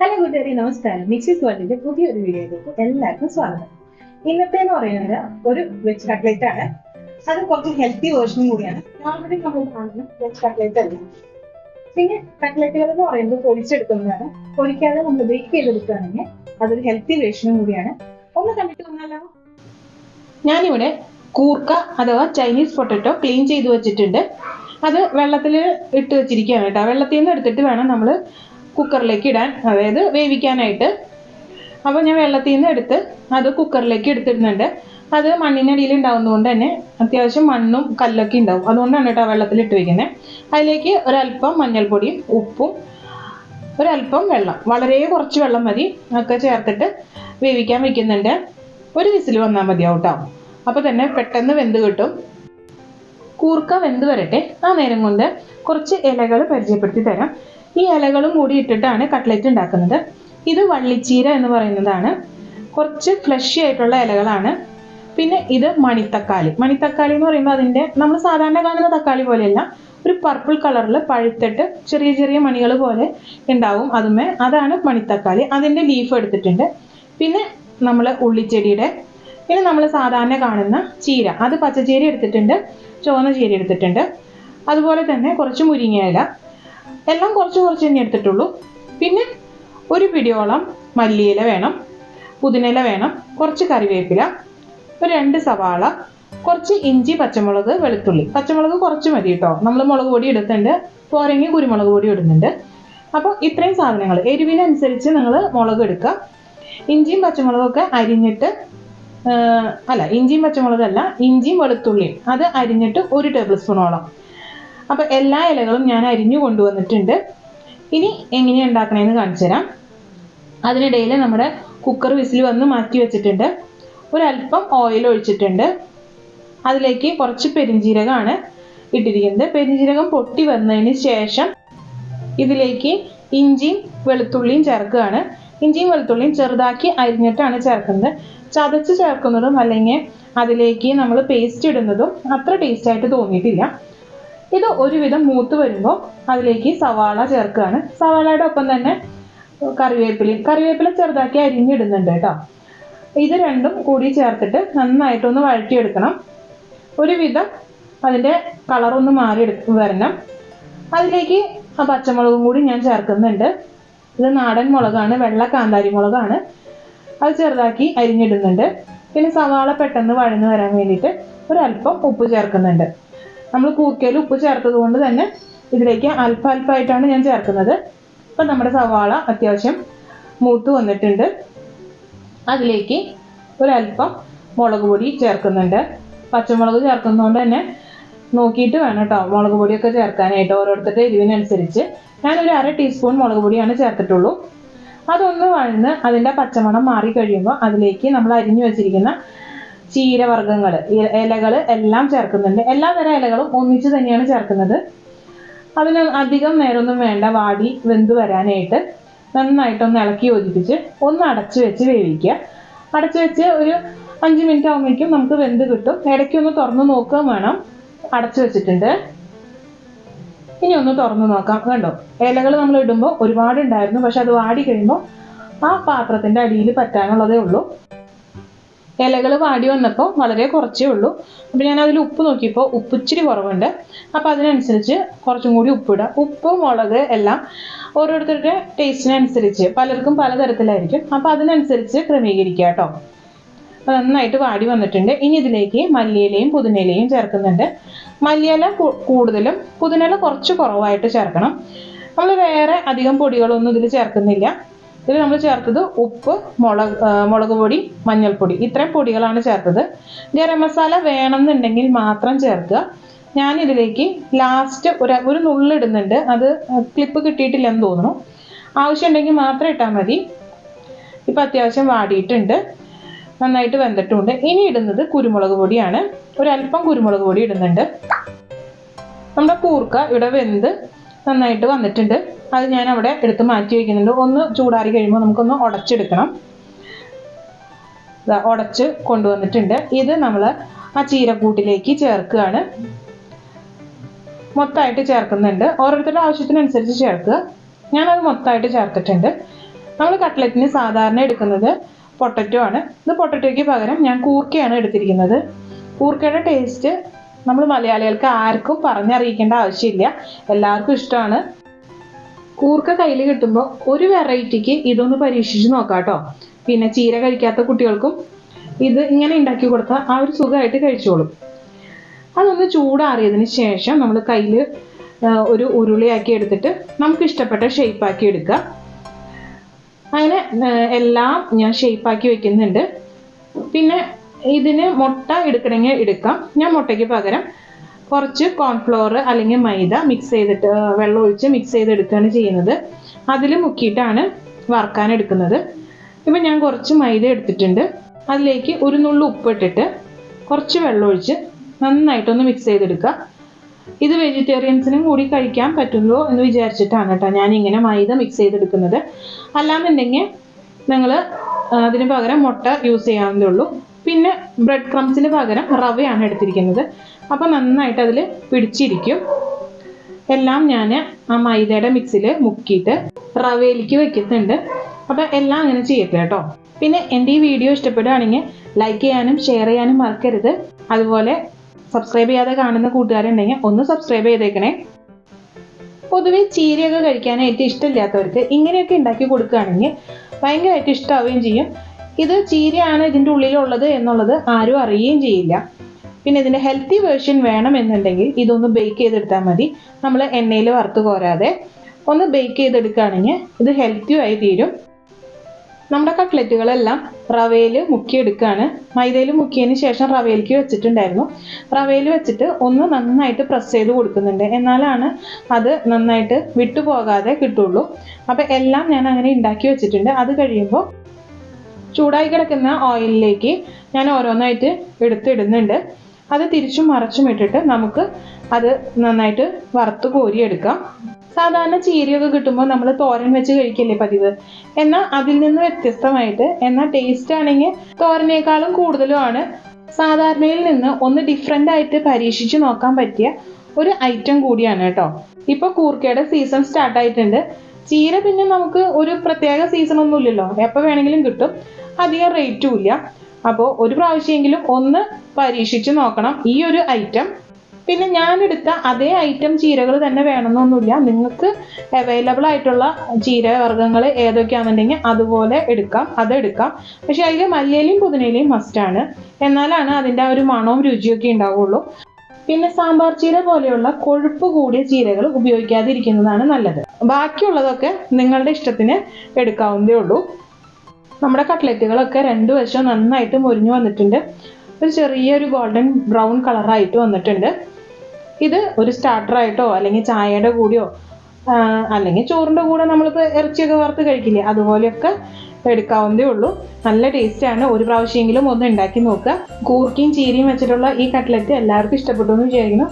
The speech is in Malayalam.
ഹലോ കൂട്ടുകാരി നമസ്കാരം. മിക്സിസ് വേൾഡിന്റെ പുതിയൊരു വീഡിയോയിലേക്ക് എല്ലാവർക്കും സ്വാഗതം. ഇന്നത്തെ എന്ന് പറയുന്നത് ഒരു വെജ് ചോക്ലേറ്റ് ആണ്. അത് കുറച്ച് ഹെൽത്തി വേർഷനും കൂടിയാണ്. നോർമലി നമ്മൾ കാണുന്ന വെജ് ചോക്ലേറ്റ് അല്ല. പിന്നെ കട്ട്ലേറ്റുകൾ എന്ന് പറയുന്നത് പൊരിച്ചെടുക്കുന്നതാണ്. പൊടിക്കാതെ നമ്മൾ ബേക്ക് ചെയ്തെടുക്കുകയാണെങ്കിൽ അതൊരു ഹെൽത്തി വേർഷനും കൂടിയാണ്. ഒന്ന് കണ്ടിട്ട് വന്നാലോ? ഞാനിവിടെ കൂർക്ക അഥവാ ചൈനീസ് പൊട്ടറ്റോ ക്ലീൻ ചെയ്ത് വെച്ചിട്ടുണ്ട്. അത് വെള്ളത്തിൽ ഇട്ട് വെച്ചിരിക്കുകയാണ് കേട്ടോ. വെള്ളത്തിൽ നിന്ന് എടുത്തിട്ട് വേണം നമ്മൾ കുക്കറിലേക്ക് ഇടാൻ അതായത് വേവിക്കാനായിട്ട്. അപ്പോൾ ഞാൻ വെള്ളത്തിൽ നിന്ന് എടുത്ത് അത് കുക്കറിലേക്ക് എടുത്തിടുന്നുണ്ട്. അത് മണ്ണിനടിയിൽ ഉണ്ടാകുന്നതുകൊണ്ട് തന്നെ അത്യാവശ്യം മണ്ണും കല്ലൊക്കെ ഉണ്ടാവും. അതുകൊണ്ടാണ് കേട്ടോ വെള്ളത്തിൽ ഇട്ട് വെക്കുന്നത് അതിലേക്ക് ഒരല്പം മഞ്ഞൾപ്പൊടിയും ഉപ്പും ഒരല്പം വെള്ളം. വളരെ കുറച്ച് വെള്ളം മതി. ഒക്കെ ചേർത്തിട്ട് വേവിക്കാൻ വെക്കുന്നുണ്ട്. ഒരു വിസിൽ വന്നാൽ മതിയാവും കേട്ടോ. അപ്പോൾ തന്നെ പെട്ടെന്ന് വെന്ത് കിട്ടും. കൂർക്ക വെന്ത് വരട്ടെ. ആ നേരം കൊണ്ട് കുറച്ച് ഇലകൾ പരിചയപ്പെടുത്തി തരാം. ഈ ഇലകളും കൂടി ഇട്ടിട്ടാണ് കട്ട്ലറ്റ് ഉണ്ടാക്കുന്നത്. ഇത് വള്ളിച്ചീര എന്ന് പറയുന്നതാണ്. കുറച്ച് ഫ്ലഷി ആയിട്ടുള്ള ഇലകളാണ്. പിന്നെ ഇത് മണിത്തക്കാളി. മണിത്തക്കാളി എന്ന് പറയുമ്പോൾ അതിന്റെ നമ്മൾ സാധാരണ കാണുന്ന തക്കാളി പോലെയല്ല ഒരു പർപ്പിൾ കളറിൽ പഴുത്തിട്ട് ചെറിയ ചെറിയ മണികൾ പോലെ ഉണ്ടാവും അതുമേ. അതാണ് മണിത്തക്കാളി. അതിന്റെ ലീഫ് എടുത്തിട്ടുണ്ട്. പിന്നെ നമ്മൾ ഉള്ളിച്ചെടിയുടെ പിന്നെ നമ്മൾ സാധാരണ കാണുന്ന ചീര. അത് പച്ചച്ചീര എടുത്തിട്ടുണ്ട് ചുവന്ന ചീര എടുത്തിട്ടുണ്ട്. അതുപോലെ തന്നെ കുറച്ച് മുരിങ്ങയില. എല്ലാം കുറച്ച് കുറച്ച് തന്നെ എടുത്തിട്ടുള്ളൂ. പിന്നെ ഒരു പിടിയോളം മല്ലിയില വേണം പുതിനില വേണം കുറച്ച് കറിവേപ്പില ഒരു രണ്ട് സവാള കുറച്ച് ഇഞ്ചി പച്ചമുളക് വെളുത്തുള്ളി. പച്ചമുളക് കുറച്ച് മതി കേട്ടോ. നമ്മൾ മുളക് പൊടി എടുത്തിട്ടുണ്ട് പോരെങ്കിൽ കുരുമുളക് പൊടി ഇടുന്നുണ്ട്. അപ്പോൾ ഇത്രയും സാധനങ്ങൾ. എരിവിനനുസരിച്ച് നിങ്ങൾ മുളക് എടുക്കുക. ഇഞ്ചിയും പച്ചമുളകൊക്കെ അരിഞ്ഞിട്ട് അല്ല ഇഞ്ചിയും പച്ചമുളകല്ല ഇഞ്ചിയും വെളുത്തുള്ളിയും. അത് അരിഞ്ഞിട്ട് ഒരു ടേബിൾ സ്പൂണോളം അപ്പോൾ എല്ലാ ഇലകളും ഞാൻ അരിഞ്ഞു കൊണ്ടുവന്നിട്ടുണ്ട്. ഇനി എങ്ങനെയാണ് ഉണ്ടാക്കണേന്ന് കാണിച്ചു തരാം. അതിനിടയിൽ നമ്മുടെ കുക്കർ വിസിൽ വന്ന് മാറ്റി വെച്ചിട്ടുണ്ട്. ഒരല്പം ഓയിൽ ഒഴിച്ചിട്ടുണ്ട്. അതിലേക്ക് കുറച്ച് പെരിഞ്ജീരകമാണ് ഇട്ടിരിക്കുന്നത്. പെരിഞ്ജീരകം പൊട്ടി വന്നതിന് ശേഷം ഇതിലേക്ക് ഇഞ്ചിയും വെളുത്തുള്ളിയും ചേർക്കുകയാണ്. ഇഞ്ചിയും വെളുത്തുള്ളിയും ചെറുതാക്കി അരിഞ്ഞിട്ടാണ് ചേർക്കുന്നത്. ചതച്ച് ചേർക്കുന്നതും അല്ലെങ്കിൽ അതിലേക്ക് നമ്മൾ പേസ്റ്റ് ഇടുന്നതും അത്ര ടേസ്റ്റ് ആയിട്ട് തോന്നിയിട്ടില്ല. ഇത് ഒരുവിധം മൂത്ത് വരുമ്പോൾ അതിലേക്ക് സവാള ചേർക്കുകയാണ്. സവാളയുടെ ഒപ്പം തന്നെ കറിവേപ്പിലയും കറിവേപ്പില ചെറുതാക്കി അരിഞ്ഞിടുന്നുണ്ട് കേട്ടോ. ഇത് രണ്ടും കൂടി ചേർത്തിട്ട് നന്നായിട്ടൊന്ന് വഴറ്റിയെടുക്കണം. ഒരുവിധം അതിന്റെ കളറൊന്ന് മാറി വരണം. അതിലേക്ക് ആ പച്ചമുളകും കൂടി ഞാൻ ചേർക്കുന്നുണ്ട്. ഇത് നാടൻ മുളകാണ് വെള്ള കാന്താരി മുളകാണ്. അത് ചെറുതാക്കി അരിഞ്ഞിടുന്നുണ്ട്. പിന്നെ സവാള പെട്ടെന്ന് വഴന്ന് വരാൻ വേണ്ടിയിട്ട് ഒരല്പം ഉപ്പ് ചേർക്കുന്നുണ്ട്. നമ്മൾ കൂർക്കയിൽ ഉപ്പ് ചേർത്തത് കൊണ്ട് തന്നെ ഇതിലേക്ക് അല്പ ഞാൻ ചേർക്കുന്നത്. അപ്പം നമ്മുടെ സവാള അത്യാവശ്യം മൂത്ത് വന്നിട്ടുണ്ട്. അതിലേക്ക് ഒരല്പം മുളക് പൊടി ചേർക്കുന്നുണ്ട്. പച്ചമുളക് ചേർക്കുന്നതുകൊണ്ട് തന്നെ നോക്കിയിട്ട് വേണം കേട്ടോ മുളക് പൊടിയൊക്കെ ചേർക്കാനായിട്ട് ഓരോരുത്തരുടെ എരിവിനനുസരിച്ച്. ഞാനൊരു അര ടീസ്പൂൺ മുളക് പൊടിയാണ് ചേർത്തിട്ടുള്ളൂ. അതൊന്ന് വഴന്ന് അതിന്റെ പച്ചമണം മാറി കഴിയുമ്പോൾ അതിലേക്ക് നമ്മൾ അരിഞ്ഞു വെച്ചിരിക്കുന്ന ചീരവർഗങ്ങൾ ഇലകൾ എല്ലാം ചേർക്കുന്നുണ്ട്. എല്ലാ തരം ഇലകളും ഒന്നിച്ച് തന്നെയാണ് ചേർക്കുന്നത്. അതിന് അധികം നേരമൊന്നും വേണ്ട. വാടി വെന്ത് വരാനായിട്ട് നന്നായിട്ടൊന്ന് ഇളക്കി യോജിപ്പിച്ച് ഒന്ന് അടച്ചു വെച്ച് വേവിക്കുക. അടച്ചു വെച്ച് ഒരു അഞ്ച് മിനിറ്റ് ആകുമ്പോഴേക്കും നമുക്ക് വെന്ത് കിട്ടും. ഇടയ്ക്കൊന്ന് തുറന്നു നോക്കുകയും വേണം. അടച്ചു വെച്ചിട്ടുണ്ട്. ഇനി ഒന്ന് തുറന്നു നോക്കാം. കണ്ടോ? ഇലകൾ നമ്മൾ ഇടുമ്പോൾ ഒരുപാട് ഉണ്ടായിരുന്നു പക്ഷെ അത് വാടി കഴിയുമ്പോൾ ആ പാത്രത്തിന്റെ അടിയിൽ പറ്റാനുള്ളതേ ഉള്ളൂ. ഇലകൾ വാടി വന്നപ്പോൾ വളരെ കുറച്ചേ ഉള്ളൂ. അപ്പോൾ ഞാൻ അതിൽ ഉപ്പ് നോക്കിയപ്പോൾ ഉപ്പ് ഇച്ചിരി കുറവുണ്ട്. അപ്പോൾ അതിനനുസരിച്ച് കുറച്ചും കൂടി ഉപ്പിടുക ഉപ്പ് മുളക് എല്ലാം ഓരോരുത്തരുടെ ടേസ്റ്റിനനുസരിച്ച് പലർക്കും പലതരത്തിലായിരിക്കും അപ്പോൾ അതിനനുസരിച്ച് ക്രമീകരിക്കുക കേട്ടോ. അപ്പോൾ നന്നായിട്ട് വാടി വന്നിട്ടുണ്ട്. ഇനി ഇതിലേക്ക് മല്ലിയിലയും പുതിനയിലയും ചേർക്കുന്നുണ്ട്. മല്ലിയില കൂടുതലും പുതിനയില കുറച്ച് കുറവായിട്ട് ചേർക്കണം. നമ്മൾ വേറെ അധികം പൊടികളൊന്നും ഇതിൽ ചേർക്കുന്നില്ല. ഇതിൽ നമ്മൾ ചേർത്തത് ഉപ്പ് മുളക് മുളക് പൊടി മഞ്ഞൾപ്പൊടി. ഇത്രയും പൊടികളാണ് ചേർത്തത്. ഗരം മസാല വേണമെന്നുണ്ടെങ്കിൽ മാത്രം ചേർക്കുക. ഞാൻ ഇതിലേക്ക് ലാസ്റ്റ് ഒരു ഒരു നുള്ളിടുന്നുണ്ട് അത് ക്ലിപ്പ് കിട്ടിയിട്ടില്ലെന്ന് തോന്നുന്നു. ആവശ്യമുണ്ടെങ്കിൽ മാത്രം ഇട്ടാൽ മതി. ഇപ്പം അത്യാവശ്യം വാടിയിട്ടുണ്ട്. നന്നായിട്ട് വെന്തിട്ടുണ്ട്. ഇനി ഇടുന്നത് കുരുമുളക് പൊടിയാണ്. ഒരല്പം കുരുമുളക് പൊടി ഇടുന്നുണ്ട്. നമ്മുടെ കൂർക്ക ഇവിടെ വെന്ത് നന്നായിട്ട് വന്നിട്ടുണ്ട്. അത് ഞാൻ അവിടെ എടുത്ത് മാറ്റി വയ്ക്കുന്നുണ്ട് ഒന്ന് ചൂടാറി കഴിയുമ്പോൾ നമുക്കൊന്ന് ഉടച്ചെടുക്കണം ഉടച്ച് കൊണ്ടുവന്നിട്ടുണ്ട്. ഇത് നമ്മൾ ആ ചീരക്കൂട്ടിലേക്ക് ചേർക്കുകയാണ്. മൊത്തമായിട്ട് ചേർക്കുന്നുണ്ട്. ഓരോരുത്തരുടെ ആവശ്യത്തിനനുസരിച്ച് ചേർക്കുക. ഞാനത് മൊത്തമായിട്ട് ചേർത്തിട്ടുണ്ട്. നമ്മൾ കട്ട്ലറ്റിന് സാധാരണ എടുക്കുന്നത് പൊട്ടറ്റോ ആണ്. ഇത് പൊട്ടറ്റോയ്ക്ക് പകരം ഞാൻ കൂർക്കയാണ് എടുത്തിരിക്കുന്നത്. കൂർക്കയുടെ ടേസ്റ്റ് നമ്മൾ മലയാളികൾക്ക് ആർക്കും പറഞ്ഞറിയിക്കേണ്ട ആവശ്യമില്ല. എല്ലാവർക്കും ഇഷ്ടമാണ്. കൂർക്ക കയ്യിൽ കിട്ടുമ്പോൾ ഒരു വെറൈറ്റിക്ക് ഇതൊന്ന് പരീക്ഷിച്ച് നോക്കാം കേട്ടോ പിന്നെ ചീര കഴിക്കാത്ത കുട്ടികൾക്കും ഇത് ഇങ്ങനെ ഉണ്ടാക്കി കൊടുത്താൽ ആ ഒരു സുഖമായിട്ട് കഴിച്ചോളും. അതൊന്ന് ചൂടാറിയതിന് ശേഷം നമ്മൾ കയ്യിൽ ഒരു ഉരുളിയാക്കി എടുത്തിട്ട് നമുക്ക് ഇഷ്ടപ്പെട്ട ഷേപ്പാക്കി എടുക്കുക. അങ്ങനെ എല്ലാം ഞാൻ ഷേപ്പാക്കി വെക്കുന്നുണ്ട്. പിന്നെ ഇതിന് മുട്ട എടുക്കണമെങ്കിൽ എടുക്കാം. ഞാൻ മുട്ടയ്ക്ക് പകരം കുറച്ച് കോൺഫ്ലോർ അല്ലെങ്കിൽ മൈദ മിക്സ് ചെയ്തിട്ട് വെള്ളം ഒഴിച്ച് മിക്സ് ചെയ്തെടുക്കുകയാണ് ചെയ്യുന്നത്. അതിൽ മുക്കിയിട്ടാണ് വറുക്കാൻ എടുക്കുന്നത്. ഇപ്പം ഞാൻ കുറച്ച് മൈദ എടുത്തിട്ടുണ്ട്. അതിലേക്ക് ഒരു നുള്ളു ഉപ്പ് ഇട്ടിട്ട് കുറച്ച് വെള്ളം ഒഴിച്ച് നന്നായിട്ടൊന്ന് മിക്സ് ചെയ്തെടുക്കുക. ഇത് വെജിറ്റേറിയൻസിനും കൂടി കഴിക്കാൻ പറ്റുമോ എന്ന് വിചാരിച്ചിട്ടാണ് കേട്ടോ ഞാൻ ഇങ്ങനെ മൈദ മിക്സ് ചെയ്തെടുക്കുന്നത്. അല്ലാന്നുണ്ടെങ്കിൽ നിങ്ങൾ അതിന് പകരം മുട്ട യൂസ് ചെയ്യാവുന്നതേ ഉള്ളൂ. പിന്നെ ബ്രെഡ് ക്രംസിന് പകരം റവയാണ് എടുത്തിരിക്കുന്നത്. അപ്പോൾ നന്നായിട്ട് അതിൽ പിടിച്ചിരിക്കും. എല്ലാം ഞാൻ ആ മൈദയുടെ മിക്സിൽ മുക്കിയിട്ട് റവയിലേക്ക് വെക്കുന്നുണ്ട്. അപ്പോൾ എല്ലാം അങ്ങനെ ചെയ്യട്ടെ കേട്ടോ. പിന്നെ എന്റെ ഈ വീഡിയോ ഇഷ്ടപ്പെടുകയാണെങ്കിൽ ലൈക്ക് ചെയ്യാനും ഷെയർ ചെയ്യാനും മറക്കരുത്. അതുപോലെ സബ്സ്ക്രൈബ് ചെയ്യാതെ കാണുന്ന കൂട്ടുകാരുണ്ടെങ്കിൽ ഒന്ന് സബ്സ്ക്രൈബ് ചെയ്തേക്കണേ. പൊതുവെ ചീരയൊക്കെ കഴിക്കാനായിട്ട് ഇഷ്ടമില്ലാത്തവർക്ക് ഇങ്ങനെയൊക്കെ ഉണ്ടാക്കി കൊടുക്കുകയാണെങ്കിൽ ഭയങ്കരമായിട്ട് ഇഷ്ടമാവുകയും ചെയ്യും. ഇത് ചീരയാണ് ഇതിന്റെ ഉള്ളിലുള്ളത് എന്നുള്ളത് ആരും അറിയുകയും ചെയ്യില്ല. പിന്നെ ഇതിന്റെ ഹെൽത്തി വേർഷൻ വേണം എന്നുണ്ടെങ്കിൽ ഇതൊന്ന് ബേക്ക് ചെയ്തെടുത്താൽ മതി. നമ്മൾ എണ്ണയിൽ വറുത്ത് കോരാതെ. ഒന്ന് ബേക്ക് ചെയ്തെടുക്കുകയാണെങ്കിൽ ഇത് ഹെൽത്തിയും ആയി തീരും. നമ്മുടെ കട്ട്ലറ്റുകളെല്ലാം റവയിൽ മുക്കിയെടുക്കുകയാണ് മൈദയിൽ മുക്കിയതിന് ശേഷം റവയിലേക്ക് വെച്ചിട്ടുണ്ടായിരുന്നു. റവയിൽ വെച്ചിട്ട് ഒന്ന് നന്നായിട്ട് പ്രസ് ചെയ്ത് കൊടുക്കുന്നുണ്ട്. എന്നാലാണ് അത് നന്നായിട്ട് വിട്ടുപോകാതെ കിട്ടുള്ളൂ. അപ്പം എല്ലാം ഞാൻ അങ്ങനെ ഉണ്ടാക്കി വെച്ചിട്ടുണ്ട്. അത് കഴിയുമ്പോൾ ചൂടായി കിടക്കുന്ന ഓയിലിലേക്ക് ഞാൻ ഓരോന്നായിട്ട് എടുത്തിടുന്നുണ്ട്. അത് തിരിച്ചും മറച്ചും ഇട്ടിട്ട് നമുക്ക് അത് നന്നായിട്ട് വറുത്ത് കോരിയെടുക്കാം. സാധാരണ ചീരയൊക്കെ കിട്ടുമ്പോൾ നമ്മൾ തോരൻ വെച്ച് കഴിക്കില്ലേ പതിവ്? എന്നാൽ അതിൽ നിന്ന് വ്യത്യസ്തമായിട്ട് എന്നാൽ ടേസ്റ്റ് ആണെങ്കിൽ തോരനേക്കാളും കൂടുതലുമാണ് സാധാരണയിൽ നിന്ന് ഒന്ന് ഡിഫറെന്റ് ആയിട്ട് പരീക്ഷിച്ച് നോക്കാൻ പറ്റിയ ഒരു ഐറ്റം കൂടിയാണ് കേട്ടോ. ഇപ്പൊ കൂർക്കയുടെ സീസൺ സ്റ്റാർട്ട് ആയിട്ടുണ്ട്. ചീര പിന്നെ നമുക്ക് ഒരു പ്രത്യേക സീസൺ ഒന്നും ഇല്ലല്ലോ. എപ്പോൾ വേണമെങ്കിലും കിട്ടും. അധികം റേറ്റും ഇല്ല. അപ്പോൾ ഒരു പ്രാവശ്യമെങ്കിലും ഒന്ന് പരീക്ഷിച്ച് നോക്കണം ഈ ഒരു ഐറ്റം പിന്നെ ഞാൻ എടുത്ത അതേ ഐറ്റം ചീരകൾ തന്നെ വേണമെന്നൊന്നുമില്ല. നിങ്ങൾക്ക് അവൈലബിൾ ആയിട്ടുള്ള ചീര വർഗങ്ങൾ ഏതൊക്കെയാണെന്നുണ്ടെങ്കിൽ അതുപോലെ എടുക്കാം അതെടുക്കാം. പക്ഷേ പക്ഷെ അതിൽ മല്ലിയിലയും പുതിനയിലയും മസ്റ്റാണ് എന്നാലാണ് അതിന്റെ ആ ഒരു മണവും രുചിയൊക്കെ ഉണ്ടാവുള്ളൂ. പിന്നെ സാമ്പാർ ചീര പോലെയുള്ള കൊഴുപ്പ് കൂടിയ ചീരകൾ ഉപയോഗിക്കാതിരിക്കുന്നതാണ് നല്ലത്. ബാക്കിയുള്ളതൊക്കെ നിങ്ങളുടെ ഇഷ്ടത്തിന് എടുക്കാവുന്നതേ ഉള്ളൂ. നമ്മുടെ കട്ട്ലറ്റുകളൊക്കെ രണ്ട് വശവും നന്നായിട്ട് മുരിഞ്ഞു വന്നിട്ടുണ്ട്. ഒരു ചെറിയൊരു ഗോൾഡൻ ബ്രൗൺ കളറായിട്ട് വന്നിട്ടുണ്ട്. ഇത് ഒരു സ്റ്റാർട്ടറായിട്ടോ അല്ലെങ്കിൽ ചായയുടെ കൂടെയോ അല്ലെങ്കിൽ ചോറിന്റെ കൂടെ നമ്മളിപ്പോൾ ഇറച്ചിയൊക്കെ വറുത്ത് കഴിക്കില്ലേ അതുപോലെയൊക്കെ എടുക്കാവുന്നതേ ഉള്ളൂ. നല്ല ടേസ്റ്റാണ് ഒരു പ്രാവശ്യമെങ്കിലും ഒന്ന് ഉണ്ടാക്കി നോക്കുക. കൂർക്കയും ചീരയും വെച്ചിട്ടുള്ള ഈ കട്ട്ലറ്റ് എല്ലാവർക്കും ഇഷ്ടപ്പെട്ടു എന്ന് വിചാരിക്കുന്നു.